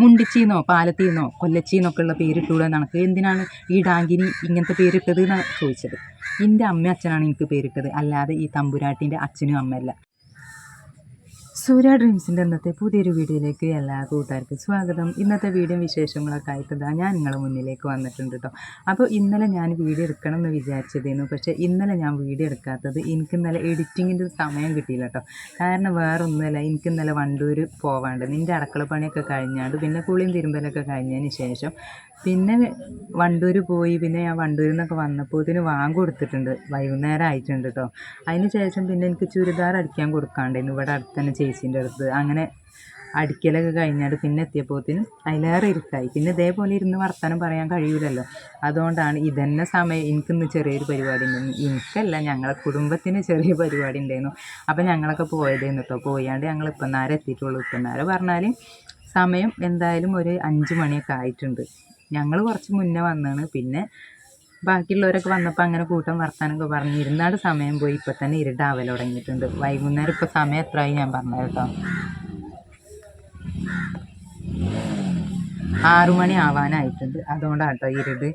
മുണ്ടിച്ചീന്നോ പാലത്തീന്നോ കൊല്ലച്ചീന്നൊക്കെ ഉള്ള പേരിട്ടൂടെ നടക്ക് എന്തിനാണ് ഈ ഡാങ്കിനി ഇങ്ങനത്തെ പേരിട്ടത് എന്നാണ് ചോദിച്ചത്. എന്റെ അമ്മ അച്ഛനാണ് എനിക്ക് പേരിട്ടത്. അല്ലാതെ ഈ തമ്പുരാട്ടിന്റെ അച്ഛനും അമ്മയല്ല. സൂര്യ ഡ്രീംസിന്റെ ഇന്നത്തെ പുതിയൊരു വീഡിയോയിലേക്ക് എല്ലാ കൂട്ടുകാർക്കും സ്വാഗതം. ഇന്നത്തെ വീഡിയോ വിശേഷങ്ങളൊക്കെ ആയിട്ട് ഞാൻ നിങ്ങളുടെ മുന്നിലേക്ക് വന്നിട്ടുണ്ട് കേട്ടോ അപ്പോൾ ഇന്നലെ ഞാൻ വീഡിയോ എടുക്കണം എന്ന് വിചാരിച്ചതായിരുന്നു പക്ഷേ ഇന്നലെ ഞാൻ വീഡിയോ എടുക്കാത്തത് എനിക്ക് ഇന്നലെ എഡിറ്റിങ്ങിന്റെ സമയം കിട്ടിയില്ല കേട്ടോ കാരണം വേറെ ഒന്നുമല്ല എനിക്ക് ഇന്നലെ വണ്ടൂർ പോവാണ്ട് നിന്റെ അടുക്കള പണിയൊക്കെ കഴിഞ്ഞാണ്ട് പിന്നെ കുളിയും തിരുമ്പലൊക്കെ കഴിഞ്ഞതിന് ശേഷം പിന്നെ വണ്ടൂർ പോയി പിന്നെ ഞാൻ വണ്ടൂരിൽ നിന്നൊക്കെ വന്നപ്പോൾ ഇതിന് വാങ്ങ കൊടുത്തിട്ടുണ്ട്. വൈകുന്നേരം ആയിട്ടുണ്ട് കേട്ടോ അതിന് ശേഷം പിന്നെ എനിക്ക് ചുരിദാർ അടിക്കാൻ കൊടുക്കാണ്ടായിരുന്നു. ഇവിടെ അടുത്ത് തന്നെ ചേച്ചീന്റെ അടുത്ത്. അങ്ങനെ അടിക്കലൊക്കെ കഴിഞ്ഞാൽ പിന്നെ എത്തിയപ്പോഴത്തേനും അതിലേറെ ഇരുട്ടായി. പിന്നെ ഇതേപോലെ ഇരുന്ന് വർത്തമാനം പറയാൻ കഴിയൂലല്ലോ. അതുകൊണ്ടാണ് ഇതന്നെ സമയം എനിക്കിന്ന് ചെറിയൊരു പരിപാടി ഉണ്ടായിരുന്നു എനിക്കല്ല ഞങ്ങളെ കുടുംബത്തിന് ചെറിയ പരിപാടി ഉണ്ടായിരുന്നു അപ്പോൾ ഞങ്ങളൊക്കെ പോയതായിരുന്നു കേട്ടോ പോയാണ്ട് ഞങ്ങൾ ഇപ്പം നേരെ എത്തിയിട്ടുള്ളൂ. ഇപ്പം നേരെ പറഞ്ഞാൽ സമയം എന്തായാലും ഒരു അഞ്ച് മണിയൊക്കെ ആയിട്ടുണ്ട്. ഞങ്ങൾ കുറച്ച് മുന്നേ വന്നാണ്. പിന്നെ ബാക്കിയുള്ളവരൊക്കെ വന്നപ്പോൾ അങ്ങനെ കൂട്ടം വർത്താനൊക്കെ പറഞ്ഞ്. ഇരുന്നാട് സമയം പോയി. ഇപ്പം തന്നെ ഇരുട്ടാവൽ തുടങ്ങിയിട്ടുണ്ട്. വൈകുന്നേരം ഇപ്പോൾ സമയം എത്രയായി ഞാൻ പറഞ്ഞു കേട്ടോ? ആറുമണി ആവാനായിട്ടുണ്ട്. അതുകൊണ്ടാണ് കേട്ടോ ഇരുട്.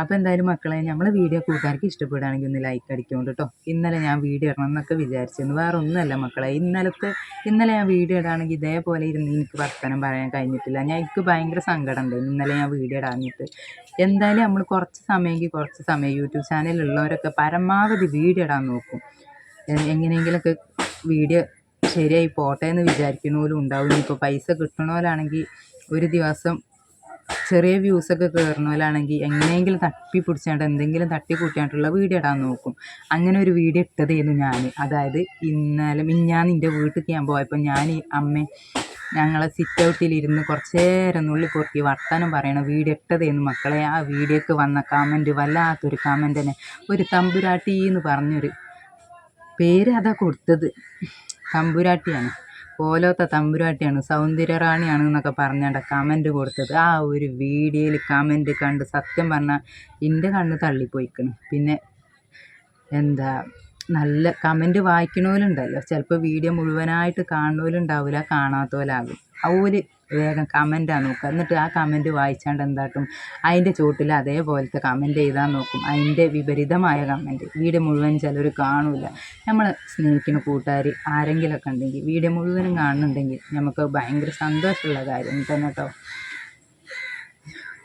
അപ്പോൾ എന്തായാലും മക്കളെ നമ്മളെ വീഡിയോ കൂട്ടുകാർക്ക് ഇഷ്ടപ്പെടുകയാണെങ്കിൽ ഒന്ന് ലൈക്ക് അടിക്കുന്നുണ്ട് കേട്ടോ ഇന്നലെ ഞാൻ വീഡിയോ ഇടണം എന്നൊക്കെ വിചാരിച്ചിരുന്നു. വേറെ ഒന്നുമല്ല മക്കളെ ഇന്നലത്തെ ഇന്നലെ ഞാൻ വീഡിയോ ഇടാണെങ്കിൽ ഇതേപോലെ ഇരുന്ന് എനിക്ക് വർത്തമാനം പറയാൻ കഴിഞ്ഞിട്ടില്ല. ഞാൻ എനിക്ക് ഭയങ്കര സങ്കടം ഉണ്ട് ഇന്നലെ ഞാൻ വീഡിയോ ഇടാഞ്ഞിട്ട്. എന്തായാലും നമ്മൾ കുറച്ച് സമയമെങ്കിൽ കുറച്ച് സമയം യൂട്യൂബ് ചാനലുള്ളവരൊക്കെ പരമാവധി വീഡിയോ ഇടാൻ നോക്കും. എങ്ങനെയെങ്കിലൊക്കെ വീഡിയോ ശരിയായി പോട്ടെ എന്ന് വിചാരിക്കുന്നവരും ഉണ്ടാവും. ഇനിയിപ്പോൾ പൈസ കിട്ടണ പോലാണെങ്കിൽ ഒരു ദിവസം ചെറിയ വ്യൂസൊക്കെ കയറുന്നവരാണെങ്കിൽ എങ്ങനെയെങ്കിലും തട്ടി പിടിച്ചാണ്ട് എന്തെങ്കിലും തട്ടി കൂട്ടിയാണ്ടുള്ള വീഡിയോ ഇടാൻ നോക്കും. അങ്ങനെ ഒരു വീഡിയോ ഇട്ടതായിരുന്നു ഞാൻ അതായത് ഇന്നലെ മിഞ്ഞാന്ന് എന്റെ വീട്ടിൽ ഞാൻ പോയപ്പോൾ ഞാൻ അമ്മ ഞങ്ങളെ സിറ്റ് ഔട്ടിലിരുന്ന് കുറച്ച് നേരം നുള്ളി പൊറുക്കി വർത്തമാനം പറയണ വീഡിയോ ഇട്ടതേന്ന് മക്കളെ. ആ വീഡിയോക്ക് വന്ന കമന്റ് വല്ലാത്തൊരു കമന്റ് തന്നെ. ഒരു തമ്പുരാട്ടി എന്ന് പറഞ്ഞൊരു പേര് അതാ കൊടുത്തത്. തമ്പുരാട്ടിയാണ്. പോലത്തെ തമ്പുരാട്ടിയാണ് സൗന്ദര്യറാണിയാണ് എന്നൊക്കെ പറഞ്ഞാണ്ട കമന്റ് കൊടുത്തത്. ആ ഒരു വീഡിയോയിൽ കമന്റ് കണ്ട് സത്യം പറഞ്ഞാൽ എന്റെ കണ്ണ് തള്ളിപ്പോയിക്കണ്. പിന്നെ എന്താ നല്ല കമന്റ് വായിക്കണോലുണ്ടല്ലോ. ചിലപ്പോൾ വീഡിയോ മുഴുവനായിട്ട് കാണുന്നവരുണ്ടാവില്ല ആ ഓൽ വേഗം കമന്റാണ് നോക്കുക എന്നിട്ട് ആ കമന്റ് വായിച്ചാണ്ട് എന്താട്ടും അതിന്റെ ചോട്ടിൽ അതേപോലത്തെ കമന്റ് എഴുതാൻ നോക്കും. അതിന്റെ വിപരീതമായ കമന്റ്. വീഡിയോ മുഴുവൻ ചിലർ കാണില്ല നമ്മൾ സ്നേഹിക്കുന്ന കൂട്ടുകാർ ആരെങ്കിലുമൊക്കെ ഉണ്ടെങ്കിൽ വീഡിയോ മുഴുവനും കാണുന്നുണ്ടെങ്കിൽ നമുക്ക് ഭയങ്കര സന്തോഷമുള്ള കാര്യം തന്നെ കേട്ടോ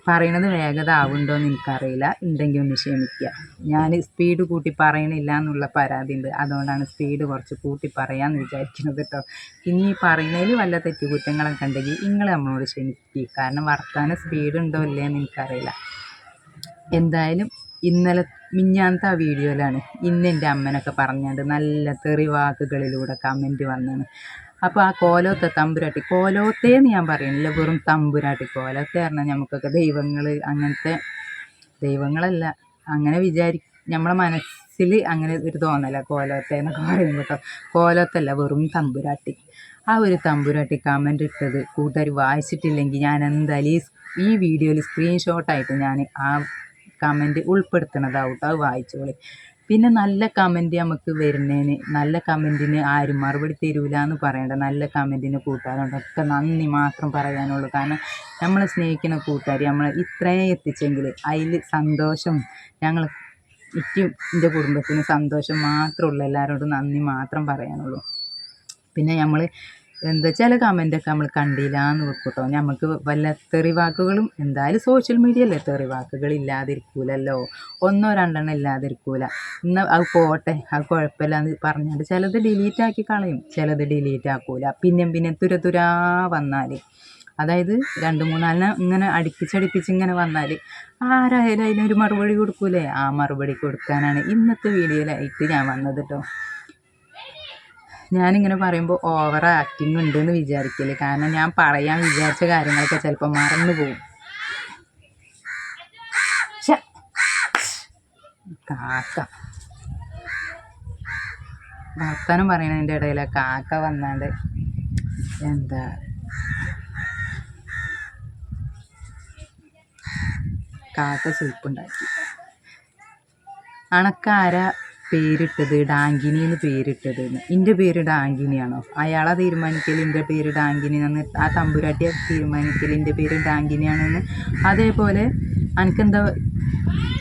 പറയണത് വേഗത ആവുന്നുണ്ടോ എന്ന് എനിക്കറിയില്ല. ഉണ്ടെങ്കിൽ ഒന്ന് ക്ഷമിക്കുക ഞാൻ സ്പീഡ് കൂട്ടി പറയണില്ല എന്നുള്ള പരാതി ഉണ്ട്. അതുകൊണ്ടാണ് സ്പീഡ് കുറച്ച് കൂട്ടി പറയാമെന്ന് വിചാരിക്കുന്നത് കേട്ടോ ഇനി ഈ പറയുന്നതിൽ വല്ല തെറ്റുകുറ്റങ്ങളൊക്കെ ഉണ്ടെങ്കിൽ നിങ്ങൾ നമ്മളോട് ക്ഷമിക്കുക കാരണം വർത്താനം സ്പീഡ് ഉണ്ടോ ഇല്ലേ എന്ന് എനിക്കറിയില്ല. എന്തായാലും ഇന്നലെ മിഞ്ഞാന്നത്തെ ആ വീഡിയോയിലാണ് ഇന്ന് എന്റെ അമ്മനൊക്കെ പറഞ്ഞാണ്ട് നല്ല തെറി വാക്കുകളിലൂടെ കമന്റ് വന്നാണ് അപ്പോൾ ആ കോലോത്തെ തമ്പുരാട്ടി കോലോത്തേന്ന് ഞാൻ പറയുന്നില്ല വെറും തമ്പുരാട്ടി കോലോത്തെ പറഞ്ഞാൽ നമുക്കൊക്കെ ദൈവങ്ങൾ അങ്ങനത്തെ ദൈവങ്ങളല്ല. അങ്ങനെ വിചാരി നമ്മളെ മനസ്സിൽ അങ്ങനെ ഒരു തോന്നല കോലോത്തെ എന്നൊക്കെ പറയുമ്പോൾ കേട്ടോ. കോലോത്തല്ല വെറും തമ്പുരാട്ടി. ആ ഒരു തമ്പുരാട്ടി കമന്റ് ഇട്ടത് കൂട്ടുകാർ വായിച്ചിട്ടില്ലെങ്കിൽ ഞാൻ എന്തായാലും ഈ ഈ വീഡിയോയിൽ സ്ക്രീൻഷോട്ടായിട്ട് ഞാൻ ആ കമന്റ് ഉൾപ്പെടുത്തണതാവും അത് വായിച്ചോളി. പിന്നെ നല്ല കമന്റ് നമുക്ക് വരുന്നതിന് നല്ല കമന്റിന് ആരും മറുപടി തരില്ല എന്ന് പറയേണ്ട. നല്ല കമന്റിന് കൂട്ടുകാരോടൊക്കെ നന്ദി മാത്രം പറയാനുള്ളൂ. കാരണം നമ്മളെ സ്നേഹിക്കുന്ന കൂട്ടുകാർ നമ്മൾ ഇത്രയും എത്തിച്ചെങ്കിൽ അതിൽ സന്തോഷം ഞങ്ങൾ എനിക്കും എന്റെ കുടുംബത്തിന് സന്തോഷം മാത്രമുള്ള എല്ലാവരോടും നന്ദി മാത്രം പറയാനുള്ളൂ. പിന്നെ നമ്മൾ എന്താ ചില കമന്റൊക്കെ നമ്മൾ കണ്ടില്ല എന്ന് നമുക്ക് വല്ല തെറിവാക്കുകളും എന്തായാലും സോഷ്യൽ മീഡിയ അല്ലേ തെറിവാക്കുകൾ ഇല്ലാതിരിക്കൂലല്ലോ. ഒന്നോ രണ്ടെണ്ണം ഇല്ലാതിരിക്കൂല. ഇന്ന് അത് പോട്ടെ അത് കുഴപ്പമില്ല എന്ന് പറഞ്ഞാൽ ചിലത് ഡിലീറ്റ് ആക്കി കളയും. ചിലത് ഡിലീറ്റ് ആക്കൂല. പിന്നെയും പിന്നെ തുരതുരാ വന്നാൽ അതായത് രണ്ട് മൂന്നാലിനെ ഇങ്ങനെ അടുപ്പിച്ചടുപ്പിച്ച് ഇങ്ങനെ വന്നാൽ ആരായാലും അതിനൊരു മറുപടി കൊടുക്കൂലേ? ആ മറുപടി കൊടുക്കാനാണ് ഇന്നത്തെ വീഡിയോയിലായിട്ട് ഞാൻ വന്നത് കേട്ടോ ഞാനിങ്ങനെ പറയുമ്പോൾ ഓവർ ആക്ടിങ് ഉണ്ടെന്ന് വിചാരിക്കില്ല കാരണം ഞാൻ പറയാൻ വിചാരിച്ച കാര്യങ്ങളൊക്കെ ചിലപ്പോൾ മറന്നു പോകും. കാക്ക. വർത്താനം പറയണതിന്റെ ഇടയിൽ കാക്ക വന്നാണ്ട് എന്താ? കാക്ക സൂപ്പുണ്ടാക്കി. അണക്കാര പേരിട്ടത് ഡാങ്കിനി എന്ന് പേരിട്ടത്. എന്റെ പേര് ഡാങ്കിനിയാണോ? അയാളെ തീരുമാനിക്കൽ എന്റെ പേര് ഡാങ്കിനി എന്ന് ആ തമ്പുരാട്ടിയെ തീരുമാനിക്കൽ എന്റെ പേര് ഡാങ്കിനിയാണെന്ന്. അതേപോലെ എനിക്കെന്താ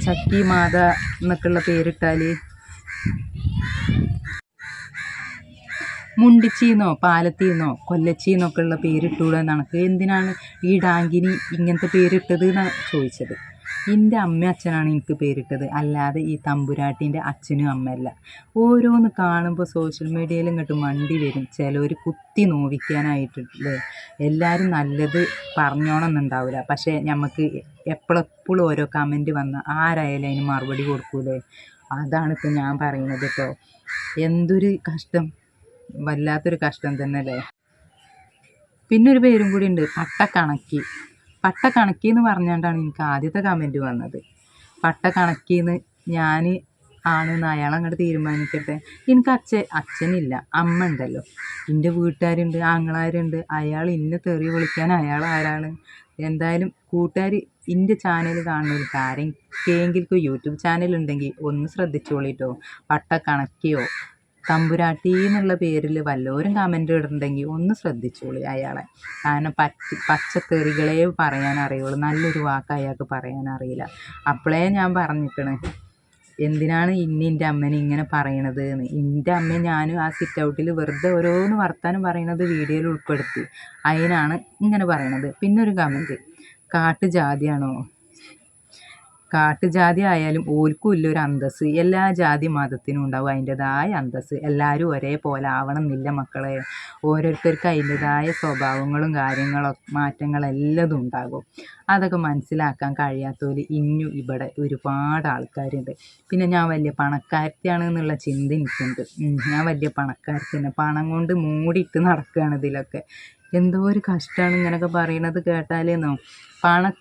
ചക്കി മാത എന്നൊക്കെയുള്ള പേരിട്ടാൽ മുണ്ടിച്ചീന്നോ പാലത്തീന്നോ കൊല്ലച്ചീന്നൊക്കെ ഉള്ള പേരിട്ടൂടെ നടക്ക് എന്തിനാണ് ഈ ഡാങ്കിനി ഇങ്ങനത്തെ പേരിട്ടത് എന്നാണ് ചോദിച്ചത്. എന്റെ അമ്മ അച്ഛനാണ് എനിക്ക് പേരിട്ടത്. അല്ലാതെ ഈ തമ്പുരാട്ടിന്റെ അച്ഛനും അമ്മയല്ല. ഓരോന്ന് കാണുമ്പോൾ സോഷ്യൽ മീഡിയയിൽ ഇങ്ങോട്ട് മണ്ടി വരും. ചിലവർ കുത്തി നോവിക്കാനായിട്ടുണ്ട്. എല്ലാവരും നല്ലത് പറഞ്ഞോണമെന്നുണ്ടാവില്ല പക്ഷേ നമുക്ക് എപ്പോഴെപ്പോഴും ഓരോ കമന്റ് വന്ന് ആരായാലും അതിന് മറുപടി കൊടുക്കൂലേ? അതാണ് ഇപ്പോൾ ഞാൻ പറയുന്നത് കേട്ടോ. എന്തൊരു കഷ്ടം. വല്ലാത്തൊരു കഷ്ടം തന്നെ അല്ലേ പിന്നെ ഒരു പേരും കൂടി ഉണ്ട്. പട്ടക്കണക്കി. പട്ടക്കണക്കി എന്ന് പറഞ്ഞുകൊണ്ടാണ് എനിക്ക് ആദ്യത്തെ കമന്റ് വന്നത്. പട്ട കണക്കിന്ന് ഞാൻ ആണെന്ന് അയാൾ അങ്ങോട്ട് തീരുമാനിക്കട്ടെ. എനിക്ക് അച്ഛൻ അച്ഛനില്ല അമ്മ ഉണ്ടല്ലോ. എന്റെ വീട്ടുകാരുണ്ട് ആങ്ങളാരുണ്ട്. അയാൾ ഇന്നെ തെറി വിളിക്കാൻ അയാൾ ആരാണ്? എന്തായാലും കൂട്ടുകാർ എന്റെ ചാനൽ കാണുന്നവർക്ക് ആരെങ്കിലും യൂട്യൂബ് ചാനൽ ഉണ്ടെങ്കിൽ ഒന്ന് ശ്രദ്ധിച്ചോളിട്ടോ. പട്ടക്കണക്കിയോ തമ്പുരാട്ടി എന്നുള്ള പേരിൽ വല്ലവരും കമന്റ് ഇടുന്നുണ്ടെങ്കിൽ ഒന്ന് ശ്രദ്ധിച്ചോളി അയാളെ. കാരണം പച്ച പച്ചത്തെറികളെ പറയാൻ അറിയുള്ളൂ. നല്ലൊരു വാക്ക് അയാൾക്ക് പറയാൻ അറിയില്ല. അപ്പോഴേ ഞാൻ പറഞ്ഞിക്കണ്. എന്തിനാണ് ഇന്ന എന്റെ അമ്മേനെ ഇങ്ങനെ പറയണത് എന്ന് എന്റെ അമ്മ ഞാനും ആ സിറ്റ് ഔട്ടിൽ വെറുതെ ഓരോന്ന് വർത്താനം പറയണത് വീഡിയോയിൽ ഉൾപ്പെടുത്തി. അതിനാണ് ഇങ്ങനെ പറയണത്. പിന്നെ ഒരു കമന്റ് കാട്ടുജാതിയാണോ? കാട്ടുജാതി ആയാലും ഓൽക്കും ഒരു അന്തസ്സ്. എല്ലാ ജാതി മതത്തിനും ഉണ്ടാവും അതിന്റെതായ അന്തസ് എല്ലാവരും ഒരേപോലെ ആവണം എന്നില്ല മക്കളെ. ഓരോരുത്തർക്ക് അതിന്റെതായ സ്വഭാവങ്ങളും കാര്യങ്ങളും മാറ്റങ്ങളെല്ലതും ഉണ്ടാകും. അതൊക്കെ മനസ്സിലാക്കാൻ കഴിയാത്തവർ ഇന്നും ഇവിടെ ഒരുപാട് ആൾക്കാരുണ്ട്. പിന്നെ ഞാൻ വലിയ പണക്കാരത്തിയാണ് എന്നുള്ള ചിന്ത എനിക്കുണ്ട്. ഞാൻ വലിയ പണക്കാരത്തിന് പണം കൊണ്ട് മൂടിയിട്ട് നടക്കുകയാണ് ഇതിലൊക്കെ. എന്തോ ഒരു കഷ്ടമാണ് ഇങ്ങനെയൊക്കെ പറയണത് കേട്ടാലേന്നോ? പണം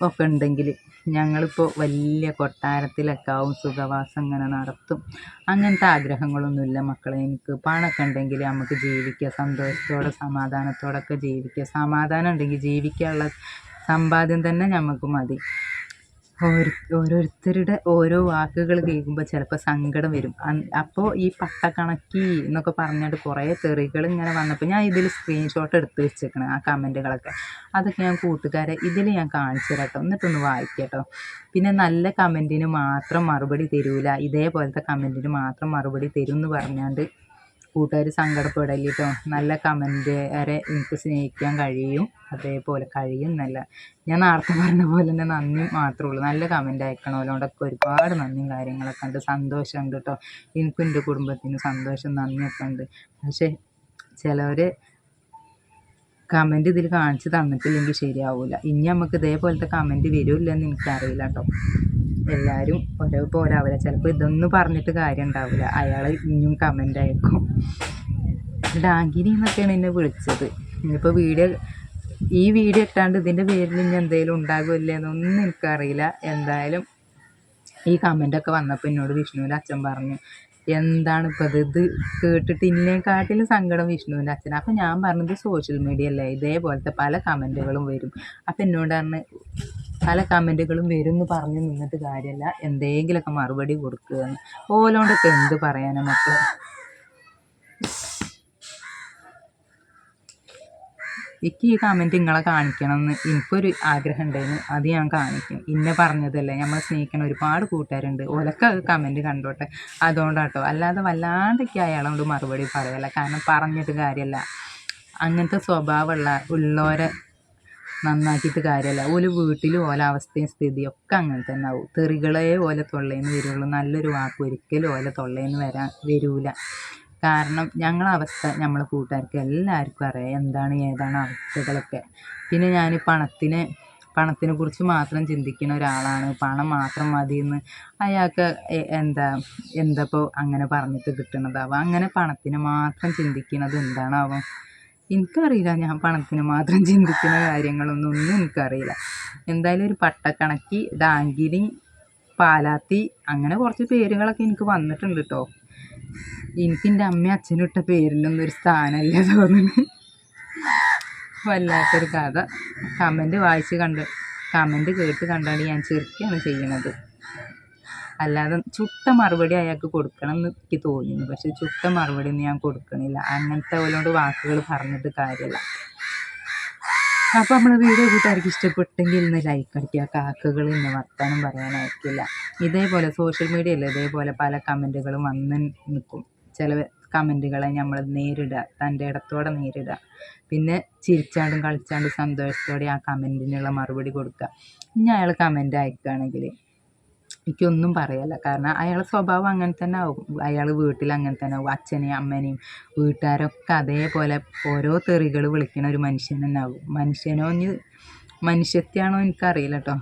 ഒക്കെ ഉണ്ടെങ്കിൽ ഞങ്ങളിപ്പോൾ വലിയ കൊട്ടാരത്തിലൊക്കെ ആവും സുഖവാസം ഇങ്ങനെ നടത്തും. അങ്ങനത്തെ ആഗ്രഹങ്ങളൊന്നുമില്ല മക്കളെ. എനിക്ക് പണമൊക്കെ ഉണ്ടെങ്കിൽ നമുക്ക് ജീവിക്കുക സന്തോഷത്തോടെ സമാധാനത്തോടൊക്കെ ജീവിക്കുക സമാധാനം ഉണ്ടെങ്കിൽ ജീവിക്കാനുള്ള സമ്പാദ്യം തന്നെ നമുക്ക് മതി. ഓരോരുത്തരുടെ ഓരോ വാക്കുകൾ കേൾക്കുമ്പോൾ ചിലപ്പോൾ സങ്കടം വരും. അപ്പോൾ ഈ പട്ടക്കണക്കി എന്നൊക്കെ പറഞ്ഞിട്ട് കുറേ തെറികൾ ഇങ്ങനെ വന്നപ്പോൾ ഞാൻ ഇതിൽ സ്ക്രീൻഷോട്ട് എടുത്ത് വെച്ചേക്കണം ആ കമന്റുകളൊക്കെ അതൊക്കെ ഞാൻ കൂട്ടുകാരെ ഇതിൽ ഞാൻ കാണിച്ചു തരാം എന്നിട്ടൊന്ന് വായിക്കട്ടോ. പിന്നെ നല്ല കമന്റിന് മാത്രം മറുപടി തരൂല. ഇതേപോലത്തെ കമന്റിന് മാത്രം മറുപടി തരും എന്ന് പറഞ്ഞാണ്ട് കൂട്ടുകാർ സങ്കടപ്പെടൽ കേട്ടോ നല്ല കമന്റ് വരെ എനിക്ക് സ്നേഹിക്കാൻ കഴിയും. അതേപോലെ കഴിയും എന്നല്ല. ഞാൻ നേരത്തെ പറഞ്ഞ പോലെ തന്നെ നന്ദി മാത്രമേ ഉള്ളൂ. നല്ല കമന്റ് അയക്കണമല്ലോണ്ടൊക്കെ ഒരുപാട് നന്ദിയും കാര്യങ്ങളൊക്കെ ഉണ്ട്. സന്തോഷമുണ്ട് കേട്ടോ എനിക്കും എന്റെ കുടുംബത്തിന് സന്തോഷം നന്ദിയൊക്കെ ഉണ്ട്. പക്ഷേ ചിലവർ കമന്റ് ഇതിൽ കാണിച്ച് തന്നിട്ടില്ലെങ്കിൽ ശരിയാവില്ല ഇനി നമുക്ക് ഇതേപോലത്തെ കമന്റ് വരുമില്ലെന്ന് എനിക്കറിയില്ല കേട്ടോ എല്ലാവരും ഒരേപോലെ ആവില്ല ചിലപ്പോൾ ഇതൊന്നും പറഞ്ഞിട്ട് കാര്യം ഉണ്ടാവില്ല അയാൾ ഇനിയും കമന്റ് അയക്കും. ഡാങ്കിനി എന്നൊക്കെയാണ് എന്നെ വിളിച്ചത്. ഇനിയിപ്പോൾ വീഡിയോ ഈ വീഡിയോ ഇട്ടാണ്ട് ഇതിന്റെ പേരിൽ ഇനി എന്തെങ്കിലും ഉണ്ടാകുമല്ലേ എന്നൊന്നും എനിക്കറിയില്ല. എന്തായാലും ഈ കമന്റൊക്കെ വന്നപ്പോൾ എന്നോട് വിഷ്ണുവിന്റെ അച്ഛൻ പറഞ്ഞു എന്താണ് ഇപ്പോൾ ഇത്? ഇത് കേട്ടിട്ട് ഇന്നേക്കാട്ടിലും സങ്കടം വിഷ്ണുവിന്റെ അച്ഛൻ അപ്പോൾ ഞാൻ പറഞ്ഞത് സോഷ്യൽ മീഡിയ അല്ലേ? ഇതേപോലത്തെ പല കമന്റുകളും വരും. അപ്പോൾ എന്നോട് പറഞ്ഞ് പല കമന്റുകളും വരും എന്ന് പറഞ്ഞ് നിന്നിട്ട് കാര്യമല്ല എന്തെങ്കിലുമൊക്കെ മറുപടി കൊടുക്കുക ഓലോണ്ടൊക്കെ എന്ത് പറയാനാ മക്കൾ എനിക്ക് ഈ കമന്റ് നിങ്ങളെ കാണിക്കണം എന്ന് എനിക്കൊരു ആഗ്രഹം ഉണ്ടായിരുന്നു അത് ഞാൻ കാണിക്കും. ഇന്നെ പറഞ്ഞതല്ലേ. നമ്മൾ സ്നേഹിക്കണ ഒരുപാട് കൂട്ടുകാരുണ്ട്. ഓലൊക്കെ കമന്റ് കണ്ടോട്ടെ. അതുകൊണ്ടാട്ടോ. അല്ലാതെ വല്ലാണ്ടൊക്കെ അയാളോട് മറുപടി പറയല്ല. കാരണം പറഞ്ഞിട്ട് കാര്യമല്ല അങ്ങനത്തെ സ്വഭാവമുള്ള ഉള്ളവരെ നന്നാക്കിയിട്ട് കാര്യമല്ല ഓൽ വീട്ടിലും ഓല അവസ്ഥയും സ്ഥിതിയും ഒക്കെ അങ്ങനെ തന്നെ ആവും. തെറികളെ ഓല തൊള്ളേന്ന് വരുള്ളൂ. നല്ലൊരു വാക്ക് ഒരിക്കലും ഓല തൊള്ളേന്ന് വരാൻ വരൂല. കാരണം ഞങ്ങളെ അവസ്ഥ നമ്മളെ കൂട്ടുകാർക്ക് എല്ലാവർക്കും അറിയാം. എന്താണ് ഏതാണ് അവസ്ഥകളൊക്കെ. പിന്നെ ഞാൻ പണത്തിന് പണത്തിനെ കുറിച്ച് മാത്രം ചിന്തിക്കുന്ന ഒരാളാണ്. പണം മാത്രം മതി എന്ന് അയാൾക്ക് എന്താ എന്താ എന്തപ്പോൾ അങ്ങനെ പറഞ്ഞിട്ട് കിട്ടണതാവാം. അങ്ങനെ പണത്തിന് മാത്രം ചിന്തിക്കുന്നത് എന്താണാവും? എനിക്കറിയില്ല. ഞാൻ പണത്തിന് മാത്രം ചിന്തിക്കുന്ന കാര്യങ്ങളൊന്നും ഒന്നും എനിക്കറിയില്ല. എന്തായാലും ഒരു പട്ടക്കണക്കി ഡാങ്കിരി പാലാത്തി അങ്ങനെ കുറച്ച് പേരുകളൊക്കെ എനിക്ക് വന്നിട്ടുണ്ട് കേട്ടോ എനിക്ക് എന്റെ അമ്മയും അച്ഛനും ഇട്ട പേരിലൊന്നും ഒരു സ്ഥാനമല്ല തോന്നുന്നു. വല്ലാത്തൊരു കഥ. കമന്റ് വായിച്ച് കണ്ട് കമന്റ് കേട്ട് കണ്ടാണ് ഞാൻ ചെറുക്കുകയാണ് ചെയ്യണത്. അല്ലാതെ ചുട്ട മറുപടി അയാൾക്ക് കൊടുക്കണം എന്ന് എനിക്ക് തോന്നിയിരുന്നു. പക്ഷെ ചുട്ട മറുപടി ഒന്നും ഞാൻ കൊടുക്കണില്ല. അങ്ങനത്തെ ഓലോട് വാക്കുകൾ പറഞ്ഞിട്ട് കാര്യമില്ല. അപ്പോൾ നമ്മുടെ വീഡിയോ കൂട്ടുകാർക്ക് ഇഷ്ടപ്പെട്ടെങ്കിൽ ഇന്ന് ലൈക്ക് അടിക്കുക. കാക്കകൾ ഇന്ന് വർത്താനം പറയാനായിരിക്കില്ല ഇതേപോലെ സോഷ്യൽ മീഡിയയിൽ ഇതേപോലെ പല കമന്റുകളും വന്ന് നിൽക്കും ചില കമന്റുകളെ നമ്മൾ നേരിടുക തന്റെ ഇടത്തോടെ നേരിടുക. പിന്നെ ചിരിച്ചാണ്ടും കളിച്ചാണ്ടും സന്തോഷത്തോടെ ആ കമന്റിനുള്ള മറുപടി കൊടുക്കുക. ഇനി അയാൾ കമന്റ് അയക്കുകയാണെങ്കിൽ എനിക്കൊന്നും പറയല്ല. കാരണം അയാളെ സ്വഭാവം അങ്ങനെ തന്നെ ആവും. അയാൾ വീട്ടിൽ അങ്ങനെ തന്നെ ആവും. അച്ഛനെയും അമ്മേനെയും വീട്ടുകാരൊക്കെ അതേപോലെ ഓരോ തെറികൾ വിളിക്കണ ഒരു മനുഷ്യൻ തന്നെ ആവും. മനുഷ്യനോ ഇനി മനുഷ്യത്തെയാണോ എനിക്കറിയില്ല കേട്ടോ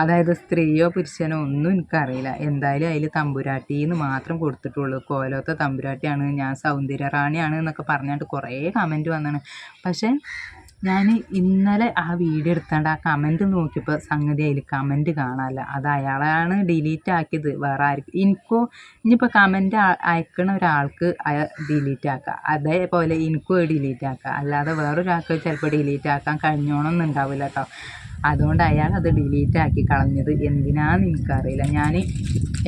അതായത് സ്ത്രീയോ പുരുഷനോ ഒന്നും എനിക്കറിയില്ല. എന്തായാലും അതിൽ തമ്പുരാട്ടി എന്ന് മാത്രം കൊടുത്തിട്ടുള്ളൂ. കോലത്തെ തമ്പുരാട്ടിയാണ്. ഞാൻ സൗന്ദര്യ റാണിയാണ് എന്നൊക്കെ പറഞ്ഞിട്ട് കുറേ കമന്റ് വന്നാണ്. പക്ഷേ ഞാൻ ഇന്നലെ ആ വീഡിയോ എടുത്താണ്ട് ആ കമന്റ് നോക്കിയപ്പോൾ സംഗതി അതിൽ കമന്റ് കാണാല്ല അത് അയാളാണ് ഡിലീറ്റ് ആക്കിയത്. വേറെ ആർക്കും എനിക്കോ ഇനിയിപ്പോൾ കമന്റ് അയക്കണ ഒരാൾക്ക് ഡിലീറ്റ് ആക്കുക അതേപോലെ എനിക്കും ഡിലീറ്റ് ആക്കുക അല്ലാതെ വേറൊരാൾക്ക് ചിലപ്പോൾ ഡിലീറ്റ് ആക്കാൻ കഴിഞ്ഞോണമെന്നുണ്ടാവില്ല കേട്ടോ അതുകൊണ്ട് അയാൾ അത് ഡിലീറ്റ് ആക്കി കളഞ്ഞത്. എന്തിനാന്ന് എനിക്കറിയില്ല ഞാൻ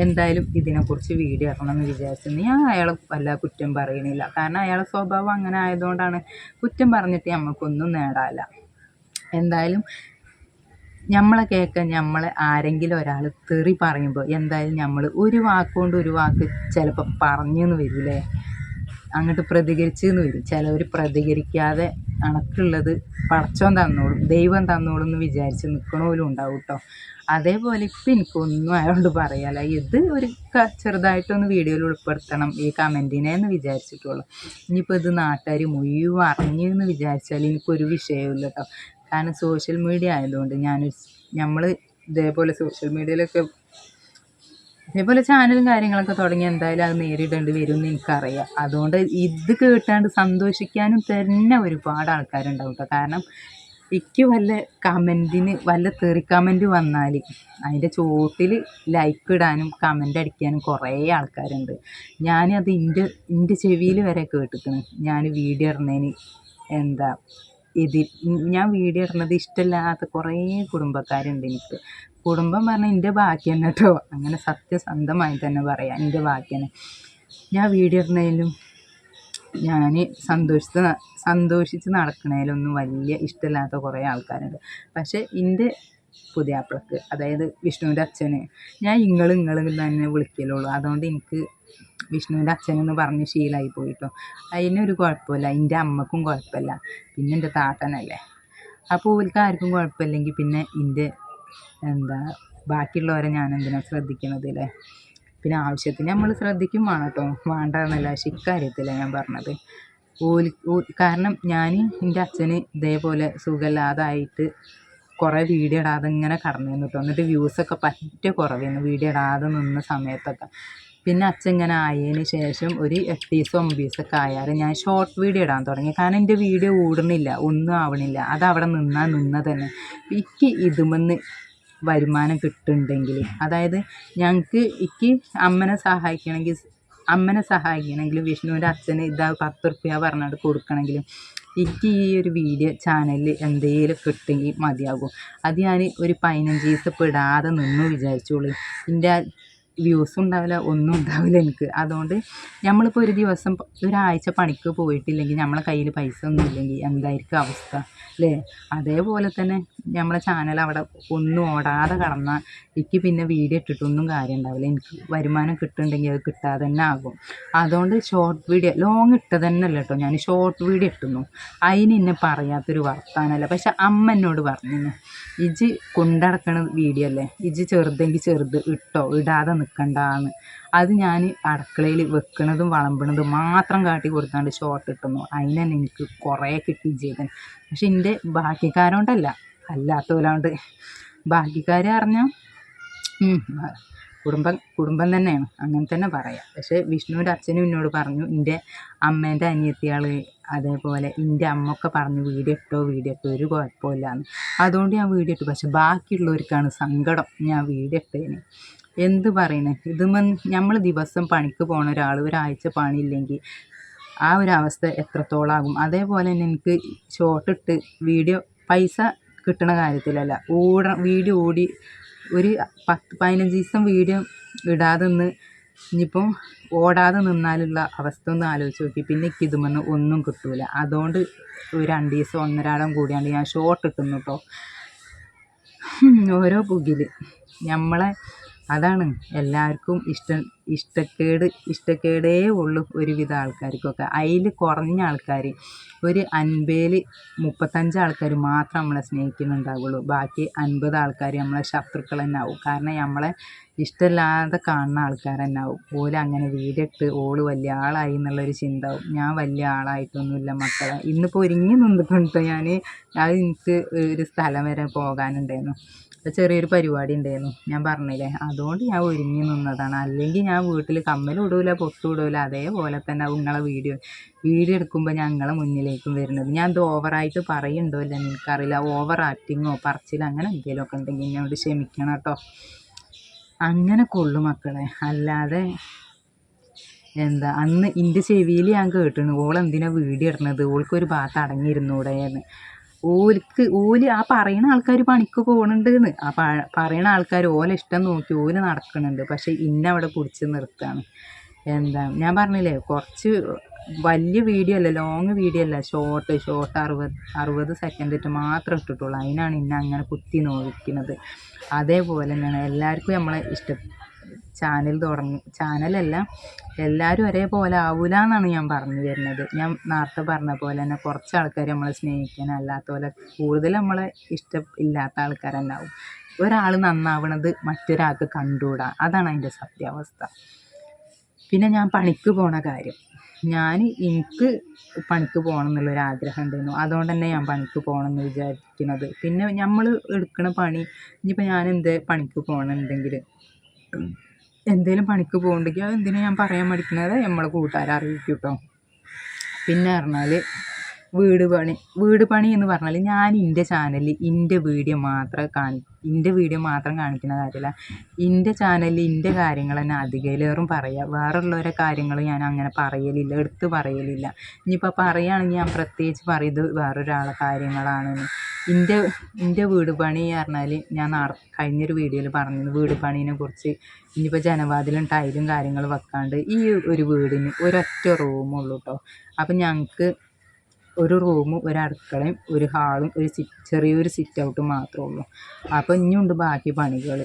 എന്തായാലും ഇതിനെക്കുറിച്ച് വീഡിയോ ഇറങ്ങണമെന്ന് വിചാരിച്ചിരുന്നു ഞാൻ അയാളെ വല്ല കുറ്റം പറയണില്ല. കാരണം അയാളെ സ്വഭാവം അങ്ങനെ ആയതുകൊണ്ടാണ് കുറ്റം പറഞ്ഞിട്ട് നമുക്കൊന്നും നേടാനില്ല. എന്തായാലും നമ്മളെ കേൾക്കാൻ നമ്മളെ ആരെങ്കിലും ഒരാൾ തെറി പറയുമ്പോൾ എന്തായാലും നമ്മൾ ഒരു വാക്കുകൊണ്ട് ഒരു വാക്ക് ചിലപ്പോൾ പറഞ്ഞെന്ന് വരില്ലേ അങ്ങോട്ട് പ്രതികരിച്ചു എന്ന് വരും. ചിലവർ പ്രതികരിക്കാതെ അണക്കുള്ളത് പടച്ചോൻ തന്നോളും ദൈവം തന്നോളും എന്ന് വിചാരിച്ച് നിൽക്കണോലും ഉണ്ടാവും കേട്ടോ അതേപോലെ ഇപ്പം എനിക്കൊന്നും അയാളോട് പറയാല്ല ഇത് ഒരു ചെറുതായിട്ടൊന്ന് വീഡിയോയിൽ ഉൾപ്പെടുത്തണം ഈ കമന്റിനെ എന്ന് വിചാരിച്ചിട്ടുള്ളൂ. ഇനിയിപ്പോൾ ഇത് നാട്ടുകാർ മുഴുവൻ അറിഞ്ഞു എന്ന് വിചാരിച്ചാൽ എനിക്കൊരു വിഷയമില്ല കേട്ടോ കാരണം സോഷ്യൽ മീഡിയ ആയതുകൊണ്ട് ഞാൻ നമ്മൾ ഇതേപോലെ സോഷ്യൽ മീഡിയയിലൊക്കെ ഇതേപോലെ ചാനലും കാര്യങ്ങളൊക്കെ തുടങ്ങി എന്തായാലും അത് നേരിടേണ്ടി വരും എന്ന് എനിക്കറിയാം. അതുകൊണ്ട് ഇത് കേട്ടാണ്ട് സന്തോഷിക്കാനും തന്നെ ഒരുപാട് ആൾക്കാരുണ്ടാവും കേട്ടോ കാരണം എനിക്ക് വല്ല കമന്റിന് വല്ല തെറി കമന്റ് വന്നാൽ അതിന്റെ ചോട്ടിൽ ലൈക്ക് ഇടാനും കമന്റ് അടിക്കാനും കുറേ ആൾക്കാരുണ്ട്. ഞാനത് എന്റെ എന്റെ ചെവിയിൽ വരെ കേട്ടിക്കണ്. ഞാൻ വീഡിയോ ഇടുന്നതിന് എന്താ ഇതിൽ ഞാൻ വീഡിയോ ഇടുന്നത് ഇഷ്ടമില്ലാത്ത കുറേ കുടുംബക്കാരുണ്ട് എനിക്ക്. കുടുംബം പറഞ്ഞാൽ എന്റെ തന്നെ കേട്ടോ അങ്ങനെ സത്യസന്ധമായി തന്നെ പറയാം എന്റെ തന്നെ ഞാൻ വീഡിയോ ഇടുന്നതിലും ഞാൻ സന്തോഷിച്ച് സന്തോഷിച്ച് നടക്കണതിലൊന്നും വലിയ ഇഷ്ടമില്ലാത്ത കുറേ ആൾക്കാരുണ്ട്. പക്ഷേ എന്റെ പുതിയാപ്പിളക്ക് അതായത് വിഷ്ണുവിന്റെ അച്ഛന് ഞാൻ ഇങ്ങൾ ഇങ്ങൾ തന്നെ വിളിക്കലുള്ളൂ. അതുകൊണ്ട് എനിക്ക് വിഷ്ണുവിന്റെ അച്ഛനെന്ന് പറഞ്ഞ് ശീലമായി പോയിട്ടോ. അതിനൊരു കുഴപ്പമില്ല. എന്റെ അമ്മക്കും കുഴപ്പമില്ല. പിന്നെ എന്റെ താത്തനല്ലേ. അപ്പോൾ ഓൽക്ക് ആർക്കും കുഴപ്പമില്ലെങ്കിൽ പിന്നെ എന്റെ എന്താ ബാക്കിയുള്ളവരെ ഞാൻ എന്തിനാണ് ശ്രദ്ധിക്കണത് അല്ലേ പിന്നെ ആവശ്യത്തിന് നമ്മൾ ശ്രദ്ധിക്കും വേണം കേട്ടോ വേണ്ടെന്നല്ല പക്ഷെ ഇക്കാര്യത്തിലാണ് ഞാൻ പറഞ്ഞത്. ഓലി കാരണം ഞാൻ എന്റെ അച്ഛന് ഇതേപോലെ സുഖമില്ലാതായിട്ട് കുറേ വീഡിയോ ഇടാതെ ഇങ്ങനെ കടന്നിരുന്നു കേട്ടോ എന്നിട്ട് വ്യൂസൊക്കെ പറ്റ കുറവായിരുന്നു. വീഡിയോ ഇടാതെ നിന്ന സമയത്തൊക്കെ. പിന്നെ അച്ഛൻ ഇങ്ങനെ ആയതിന് ശേഷം ഒരു എട്ട് ദിവസം ഒമ്പത് ദിവസമൊക്കെ ആയാൽ ഞാൻ ഷോർട്ട് വീഡിയോ ഇടാൻ തുടങ്ങി. കാരണം എന്റെ വീഡിയോ ഓടുന്നില്ല ഒന്നും ആവണില്ല. അത് അവിടെ നിന്നാൽ നിന്ന തന്നെ എനിക്ക് ഇതുമെന്ന് വരുമാനം കിട്ടുന്നുണ്ടെങ്കിൽ. അതായത് ഞങ്ങൾക്ക് എനിക്ക് അമ്മനെ സഹായിക്കണമെങ്കിൽ അമ്മനെ സഹായിക്കണമെങ്കിൽ വിഷ്ണുവിന്റെ അച്ഛന് ഇതാ പത്ത് റുപ്യ പറഞ്ഞിട്ട് കൊടുക്കണമെങ്കിലും എനിക്ക് ഈ ഒരു വീഡിയോ ചാനലിൽ എന്തെങ്കിലും കിട്ടുമെങ്കിൽ മതിയാകും. അത് ഞാൻ ഒരു പതിനഞ്ച് ദിവസം പെടാതെ നിന്ന് വിചാരിച്ചോളൂ. എന്റെ വ്യൂസും ഉണ്ടാവില്ല ഒന്നും ഉണ്ടാവില്ല എനിക്ക്. അതുകൊണ്ട് നമ്മളിപ്പോൾ ഒരു ദിവസം ഒരാഴ്ച പണിക്ക് പോയിട്ടില്ലെങ്കിൽ നമ്മളെ കയ്യിൽ പൈസ ഒന്നും ഇല്ലെങ്കിൽ എന്തായിരിക്കും അവസ്ഥ അല്ലേ? അതേപോലെ തന്നെ നമ്മളെ ചാനൽ അവിടെ ഒന്നും ഓടാതെ കടന്നാൽ എനിക്ക് പിന്നെ വീഡിയോ ഇട്ടിട്ടൊന്നും കാര്യം ഉണ്ടാവില്ല എനിക്ക് വരുമാനം കിട്ടുന്നുണ്ടെങ്കിൽ അത് കിട്ടാതെ തന്നെ ആകും. അതുകൊണ്ട് ഷോർട്ട് വീഡിയോ ലോങ് ഇട്ടത് തന്നെ അല്ല കേട്ടോ ഞാൻ ഷോർട്ട് വീഡിയോ ഇട്ടുന്നു. അതിന് എന്നെ പറയാത്തൊരു വർത്താനല്ല പക്ഷെ അമ്മ എന്നോട് പറഞ്ഞു ഇജ് കൊണ്ടടക്കണ വീഡിയോ അല്ലേ? ഇജ് ചെറുതെങ്കിൽ ചെറുത് ഇട്ടോ? ഇടാതെ നിൽക്കണ്ടാന്ന് അത് ഞാൻ അടുക്കളയിൽ വെക്കണതും വിളമ്പണതും മാത്രം കാട്ടി കൊടുത്താണ്ട് ഷോർട്ട് ഇട്ടുന്നു. അതിനെന്നെ എനിക്ക് കുറേ കിട്ടി ചെയ്തൻ പക്ഷെ എന്റെ ബാക്കിക്കാരോണ്ടല്ല അല്ലാത്തവരാണ്ട് ബാക്കിക്കാർ അറിഞ്ഞാൽ കുടുംബം കുടുംബം തന്നെയാണ്. അങ്ങനെ തന്നെ പറയാം. പക്ഷേ വിഷ്ണുവിന്റെ അച്ഛനും എന്നോട് പറഞ്ഞു എന്റെ അമ്മേന്റെ അനിയത്തിയാൾ അതേപോലെ എന്റെ അമ്മൊക്കെ പറഞ്ഞു വീഡിയോ ഇട്ടോ വീഡിയോ ഇട്ടോ ഒരു കുഴപ്പമില്ലാന്ന്. അതുകൊണ്ട് ഞാൻ വീഡിയോ ഇട്ടു. പക്ഷെ ബാക്കിയുള്ളവർക്കാണ് സങ്കടം. ഞാൻ വീഡിയോ ഇട്ടതിന് എന്ത് പറയണേ? ഇത് നമ്മൾ ദിവസം പണിക്ക് പോണ ഒരാൾ ഒരാഴ്ച പണിയില്ലെങ്കിൽ ആ ഒരു അവസ്ഥ എത്രത്തോളം ആകും? അതേപോലെ തന്നെ എനിക്ക് ഷോർട്ട് ഇട്ട് വീഡിയോ പൈസ കിട്ടണ കാര്യത്തിലല്ല. ഓട വീഡിയോ ഓടി ഒരു പത്ത് പതിനഞ്ച് ദിവസം വീഡിയോ ഇടാതെ നിന്ന് ഇനിയിപ്പം ഓടാതെ നിന്നാലുള്ള അവസ്ഥ ഒന്ന് ആലോചിച്ച് നോക്കി. പിന്നെ എനിക്ക് ഇതുമെന്ന് ഒന്നും കിട്ടൂല. അതുകൊണ്ട് ഒരു രണ്ട് ദിവസം ഒന്നരാടം കൂടിയാണ് ഞാൻ ഷോർട്ട് ഇട്ടുന്നു കേട്ടോ ഓരോ പുകിൽ നമ്മളെ അതാണ് എല്ലാവർക്കും ഇഷ്ടം ഇഷ്ടക്കേട് ഇഷ്ടക്കേടേ ഉള്ളൂ ഒരുവിധ ആൾക്കാർക്കൊക്കെ. അതിൽ കുറഞ്ഞ ആൾക്കാർ ഒരു അൻപതിൽ മുപ്പത്തഞ്ച് ആൾക്കാർ മാത്രം നമ്മളെ സ്നേഹിക്കുന്നുണ്ടാവുള്ളൂ. ബാക്കി അൻപത് ആൾക്കാർ നമ്മളെ ശത്രുക്കൾ തന്നെ ആവും കാരണം നമ്മളെ ഇഷ്ടമില്ലാതെ കാണുന്ന ആൾക്കാർ തന്നെ ആവും ഓൽ അങ്ങനെ വീടിട്ട് ഓൾ വലിയ ആളായി എന്നുള്ളൊരു ചിന്ത ആവും ഞാൻ വലിയ ആളായിട്ടൊന്നുമില്ല മക്കളെ. ഇന്നിപ്പോൾ ഒരുങ്ങി നിന്നിട്ടുണ്ട് ഞാൻ അത് എനിക്ക് ഒരു സ്ഥലം വരെ പോകാനുണ്ടായിരുന്നു. ചെറിയൊരു പരിപാടി ഉണ്ടായിരുന്നു. ഞാൻ പറഞ്ഞില്ലേ അതുകൊണ്ട് ഞാൻ ഒരുങ്ങി നിന്നതാണ്. അല്ലെങ്കിൽ ഞാൻ വീട്ടിൽ കമ്മലും ഇടൂല പൊട്ടും ഇടൂല അതേപോലെ തന്നെ നിങ്ങളെ വീഡിയോ. വീഡിയോ എടുക്കുമ്പോൾ ഞങ്ങളെ മുന്നിലേക്കും വരുന്നത്. ഞാൻ ഇത് ഓവറായിട്ട് പറയുന്നുണ്ടോ അല്ല എനിക്കറിയില്ല. ഓവർ ആക്ടിങ്ങോ പറച്ചിലോ അങ്ങനെ എന്തെങ്കിലും ഒക്കെ ഉണ്ടെങ്കിൽ എന്നോട് ക്ഷമിക്കണം കേട്ടോ. അങ്ങനെ കൊള്ളു മക്കളെ. അല്ലാതെ എന്താ അന്ന് എന്റെ ചെവിയിൽ ഞാൻ കേട്ടിരുന്നു. ഓൾ എന്തിനാ വീഡിയോ ഇടുന്നത്? ഓൾക്കൊരു ഭാഗത്ത് അടങ്ങിയിരുന്നൂടെ എന്ന്. ഓൽക്ക് ഓൽ ആ പറയണ ആൾക്കാർ പണിക്ക് പോകണുണ്ടെന്ന് ആ പ പറയണ ആൾക്കാർ ഓലെ ഇഷ്ടം നോക്കി ഓൽ നടക്കുന്നുണ്ട് പക്ഷേ ഇന്നെ അവിടെ പിടിച്ച് നിർത്താണ്. എന്താ ഞാൻ പറഞ്ഞില്ലേ കുറച്ച് വലിയ വീഡിയോ അല്ല ലോങ് വീഡിയോ അല്ല. ഷോർട്ട് ഷോർട്ട് അറുപത് അറുപത് സെക്കൻഡിട്ട് മാത്രം ഇട്ടിട്ടുള്ളൂ. അതിനാണ് ഇന്നെ അങ്ങനെ കുത്തി നോക്കുന്നത് അതേപോലെ തന്നെയാണ് എല്ലാവർക്കും നമ്മളെ ഇഷ്ടം. ചാനൽ തുടങ്ങി ചാനലല്ല എല്ലാവരും ഒരേപോലെ ആവൂല എന്നാണ് ഞാൻ പറഞ്ഞു വരുന്നത്. ഞാൻ നേരത്തെ പറഞ്ഞ പോലെ തന്നെ കുറച്ച് ആൾക്കാർ നമ്മളെ സ്നേഹിക്കാൻ അല്ലാത്ത പോലെ കൂടുതൽ നമ്മളെ ഇഷ്ടം ഇല്ലാത്ത ആൾക്കാരുണ്ടാവും ഒരാൾ നന്നാവണത് മറ്റൊരാൾക്ക് കണ്ടുകൂടാ? അതാണ് അതിന്റെ സത്യാവസ്ഥ. പിന്നെ ഞാൻ പണിക്ക് പോണ കാര്യം. ഞാൻ എനിക്ക് പണിക്ക് പോകണം എന്നുള്ളൊരു ആഗ്രഹം ഉണ്ടായിരുന്നു അതുകൊണ്ട് തന്നെ ഞാൻ പണിക്ക് പോകണം എന്ന് വിചാരിക്കുന്നത്. പിന്നെ നമ്മൾ എടുക്കുന്ന പണി ഇനിയിപ്പോൾ ഞാൻ എന്ത് പണിക്ക് പോകണമെന്നുണ്ടെങ്കിൽ എന്തേലും പണിക്ക് പോകുന്നുണ്ടെങ്കിൽ അത് എന്തിനാ ഞാൻ പറയാൻ മടിക്കുന്നത്? നമ്മളെ കൂട്ടുകാരെ അറിയിക്കും കേട്ടോ പിന്നെ പറഞ്ഞാൽ വീട് പണി വീട് പണി എന്ന് പറഞ്ഞാൽ ഞാൻ എന്റെ ചാനലിൽ എന്റെ വീഡിയോ മാത്രം കാണി എന്റെ വീഡിയോ മാത്രം കാണിക്കുന്ന കാര്യമല്ല എന്റെ ചാനലിൽ എന്റെ കാര്യങ്ങൾ തന്നെ അധികയിലേറും പറയുക വേറുള്ളവരെ കാര്യങ്ങൾ ഞാൻ അങ്ങനെ പറയലില്ല എടുത്ത് പറയലില്ല. ഇനിയിപ്പോൾ പറയുകയാണെങ്കിൽ ഞാൻ പ്രത്യേകിച്ച് പറയുന്നത് വേറൊരാളെ കാര്യങ്ങളാണെന്ന് എന്റെ എന്റെ വീട് പണി പറഞ്ഞാൽ ഞാൻ കഴിഞ്ഞൊരു വീഡിയോയിൽ പറഞ്ഞിരുന്നു വീട് പണീനെ കുറിച്ച്. ഇനിയിപ്പോൾ ജനവാതിലും ടൈലും കാര്യങ്ങളും വെക്കാണ്ട് ഈ ഒരു വീടിന് ഒരൊറ്റ റൂമുള്ളൂ കേട്ടോ അപ്പം ഞങ്ങൾക്ക് ഒരു റൂമും ഒരു അടുക്കളയും ഒരു ഹാളും ഒരു ചെറിയൊരു സിറ്റ് ഔട്ടും മാത്രമേ ഉള്ളൂ. അപ്പോൾ ഇനിയുണ്ട് ബാക്കി പണികൾ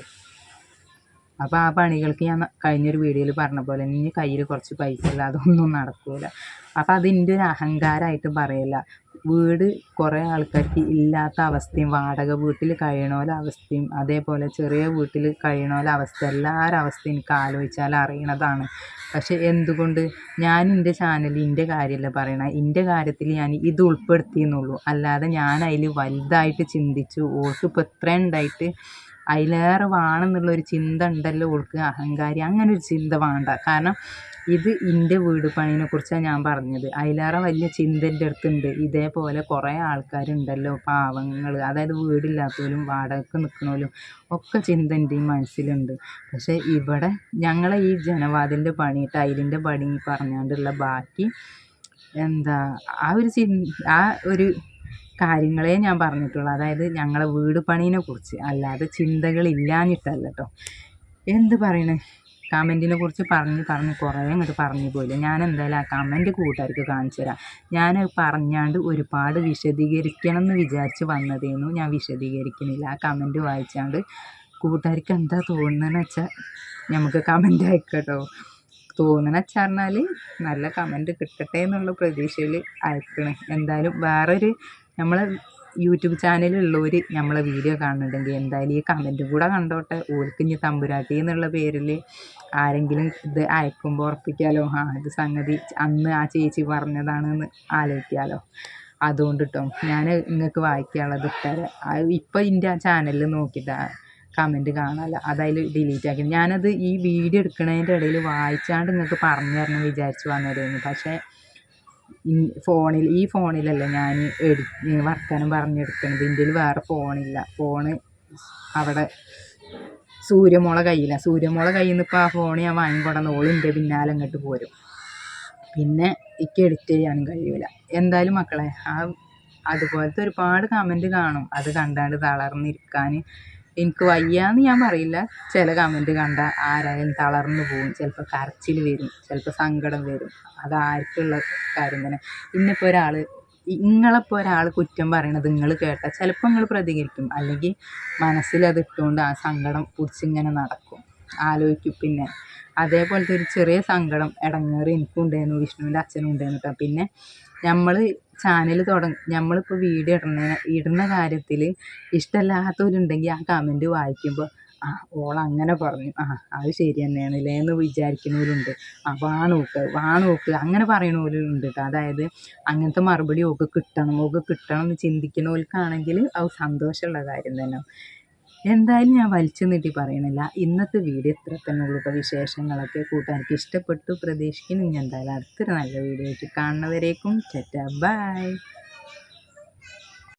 അപ്പോൾ ആ പണികൾക്ക് ഞാൻ കഴിഞ്ഞൊരു വീഡിയോയിൽ പറഞ്ഞ പോലെ ഇനി കയ്യിൽ കുറച്ച് പൈസ ഇല്ല അതൊന്നും നടക്കില്ല അപ്പോൾ അതിന്റെ ഒരു അഹങ്കാരമായിട്ട് പറയല്ല. വീട് കുറേ ആൾക്കാർക്ക് ഇല്ലാത്ത അവസ്ഥയും വാടക വീട്ടിൽ കഴിയണോലെ അവസ്ഥയും അതേപോലെ ചെറിയ വീട്ടിൽ കഴിയണോലെ അവസ്ഥ എല്ലാവരുടെ അവസ്ഥയും എനിക്ക് ആലോചിച്ചാൽ അറിയണതാണ്. പക്ഷെ എന്തുകൊണ്ട്? ഞാൻ എന്റെ ചാനലിൽ എന്റെ കാര്യമല്ല പറയണത്. എന്റെ കാര്യത്തിൽ ഞാൻ ഇത് ഉൾപ്പെടുത്തിയെന്നുള്ളൂ. അല്ലാതെ ഞാൻ അതിൽ വലുതായിട്ട് ചിന്തിച്ചു ഓൾക്ക് ഇപ്പോൾ ഉണ്ടായിട്ട് അതിലേറെ വേണമെന്നുള്ളൊരു ചിന്ത ഉണ്ടല്ലോ ഓൾക്ക് അഹങ്കാരി. അങ്ങനെ ഒരു ചിന്ത വേണ്ട. കാരണം ഇത് എന്റെ വീട് പണിനെ കുറിച്ചാണ് ഞാൻ പറഞ്ഞത്. അതിലേറെ വലിയ ചിന്ത എന്റെ അടുത്തുണ്ട്. ഇതേപോലെ കുറേ ആൾക്കാരുണ്ടല്ലോ പാവങ്ങൾ അതായത് വീടില്ലാത്തവരും വാടകയ്ക്ക് നിൽക്കുന്നവരും ഒക്കെ ചിന്ത എന്റെ മനസ്സിലുണ്ട്. പക്ഷേ ഇവിടെ ഞങ്ങളെ ഈ ജനവാതിലിന്റെ പണി ടൈലിന്റെ പണി പറഞ്ഞാണ്ടുള്ള ബാക്കി എന്താ ആ ഒരു ചിന് ആ ഒരു കാര്യങ്ങളേ ഞാൻ പറഞ്ഞിട്ടുള്ളൂ. അതായത് ഞങ്ങളെ വീട് പണീനെ കുറിച്ച് അല്ലാതെ ചിന്തകളില്ലാഞ്ഞിട്ടല്ല കേട്ടോ എന്ത് പറയണേ? കമന്റിനെ കുറിച്ച് പറഞ്ഞ് പറഞ്ഞ് കുറേ അങ്ങോട്ട് പറഞ്ഞു പോയില്ല? ഞാൻ എന്തായാലും ആ കമന്റ് കൂട്ടുകാർക്ക് കാണിച്ചു തരാം. ഞാൻ പറഞ്ഞാണ്ട് ഒരുപാട് വിശദീകരിക്കണം എന്ന് വിചാരിച്ച് വന്നതേന്നു. ഞാൻ വിശദീകരിക്കുന്നില്ല ആ കമന്റ് വായിച്ചാണ്ട് കൂട്ടുകാർക്ക് എന്താ തോന്നുന്നതെന്ന് വെച്ചാൽ നമുക്ക് കമന്റ് അയക്കട്ടോ. തോന്നണ വെച്ചാൽ നല്ല കമന്റ് കിട്ടട്ടെ എന്നുള്ള പ്രതീക്ഷയിൽ അയക്കണേ. എന്തായാലും വേറൊരു നമ്മളെ യൂട്യൂബ് ചാനലുള്ളവർ നമ്മളെ വീഡിയോ കാണുന്നുണ്ടെങ്കിൽ എന്തായാലും ഈ കമന്റും കൂടെ കണ്ടോട്ടെ. ഓൾക്ക് ഇനി തമ്പുരാട്ടി എന്നുള്ള പേരിൽ ആരെങ്കിലും ഇത് അയക്കുമ്പോൾ ഉറപ്പിക്കാലോ? ആ ഇത് സംഗതി അന്ന് ആ ചേച്ചി പറഞ്ഞതാണെന്ന് ആലോചിക്കാമല്ലോ അതുകൊണ്ട് കേട്ടോ ഞാൻ നിങ്ങൾക്ക് വായിക്കാനുള്ളത് ഇട്ടുതരാം ഇപ്പോൾ എന്റെ ആ ചാനലിൽ നോക്കിയിട്ട് കമന്റ് കാണാമല്ലോ അതായത് ഡിലീറ്റ് ആക്കി. ഞാനത് ഈ വീഡിയോ എടുക്കുന്നതിന്റെ ഇടയിൽ വായിച്ചാണ്ട് നിങ്ങൾക്ക് പറഞ്ഞു തരണം വിചാരിച്ച് വന്നതായിരുന്നു പക്ഷേ ഫോണിൽ ഈ ഫോണിലല്ല ഞാൻ എഡി വർത്തമാനം പറഞ്ഞെടുക്കുന്നത് ഇതിൽ വേറെ ഫോണില്ല. ഫോണ് അവിടെ സൂര്യമോളെ കയ്യിലാണ് സൂര്യമോളെ കയ്യിൽ നിന്ന് ഇപ്പോൾ ആ ഫോൺ ഞാൻ വാങ്ങിക്കൊണ്ടുവന്ന് ഓൾ എന്റെ പിന്നാലെ അങ്ങോട്ട് പോരും. പിന്നെ എനിക്ക് എഡിറ്റ് ചെയ്യാനും കഴിയൂല. എന്തായാലും മക്കളെ ആ അതുപോലത്തെ ഒരുപാട് കമന്റ് കാണും. അത് കണ്ടാണ്ട് തളർന്നിരിക്കാൻ എനിക്ക് വയ്യാന്ന് ഞാൻ പറയില്ല ചില കമന്റ് കണ്ട ആരായാലും തളർന്നു പോകും ചിലപ്പോൾ കരച്ചിൽ വരും. ചിലപ്പോൾ സങ്കടം വരും. അതാർക്കുള്ള കാര്യം തന്നെ. ഇന്നിപ്പോൾ ഒരാൾ നിങ്ങളിപ്പോൾ ഒരാൾ കുറ്റം പറയണത് നിങ്ങൾ കേട്ടാൽ ചിലപ്പോൾ നിങ്ങൾ പ്രതികരിക്കും. അല്ലെങ്കിൽ മനസ്സിലത് ഇട്ടുകൊണ്ട് ആ സങ്കടം പിടിച്ചിങ്ങനെ നടക്കും. ആലോചിക്കും പിന്നെ. അതേപോലത്തെ ഒരു ചെറിയ സങ്കടം ഇടങ്ങേറ് എനിക്കും ഉണ്ടായിരുന്നു വിഷ്ണുവിന്റെ അച്ഛനും ഉണ്ടായിരുന്നു കേട്ടോ. പിന്നെ നമ്മൾ ചാനൽ തുടങ്ങി. നമ്മളിപ്പോൾ വീഡിയോ ഇടുന്ന ഇടുന്ന കാര്യത്തിൽ ഇഷ്ടമല്ലാത്തവരുണ്ടെങ്കിൽ ആ കമന്റ് വായിക്കുമ്പോൾ ആ ഓൾ അങ്ങനെ പറഞ്ഞു. ആ അത് ശരി തന്നെയാണല്ലേ എന്ന് വിചാരിക്കുന്നവരുണ്ട്. ആ വാ നോക്ക് വാ നോക്ക്. അങ്ങനെ പറയണവരുണ്ട് കേട്ടോ അതായത് അങ്ങനത്തെ മറുപടി ഓക്ക് കിട്ടണം ഓക്ക് കിട്ടണം എന്ന് ചിന്തിക്കുന്നവർക്കാണെങ്കിൽ അത് സന്തോഷമുള്ള കാര്യം തന്നെ. എന്തായാലും ഞാൻ വലിച്ചു നീട്ടി പറയണില്ല. ഇന്നത്തെ വീഡിയോ ഇത്ര തന്നെ ഉള്ളൂ ഇപ്പോൾ വിശേഷങ്ങളൊക്കെ കൂട്ടുകാർക്ക് ഇഷ്ടപ്പെട്ടു. പ്രതീക്ഷിക്കുന്നു ഇനി എന്തായാലും അടുത്തൊരു നല്ല വീഡിയോ ആയിട്ട് കാണുന്നവരേക്കും. ചേട്ടാ ബൈ.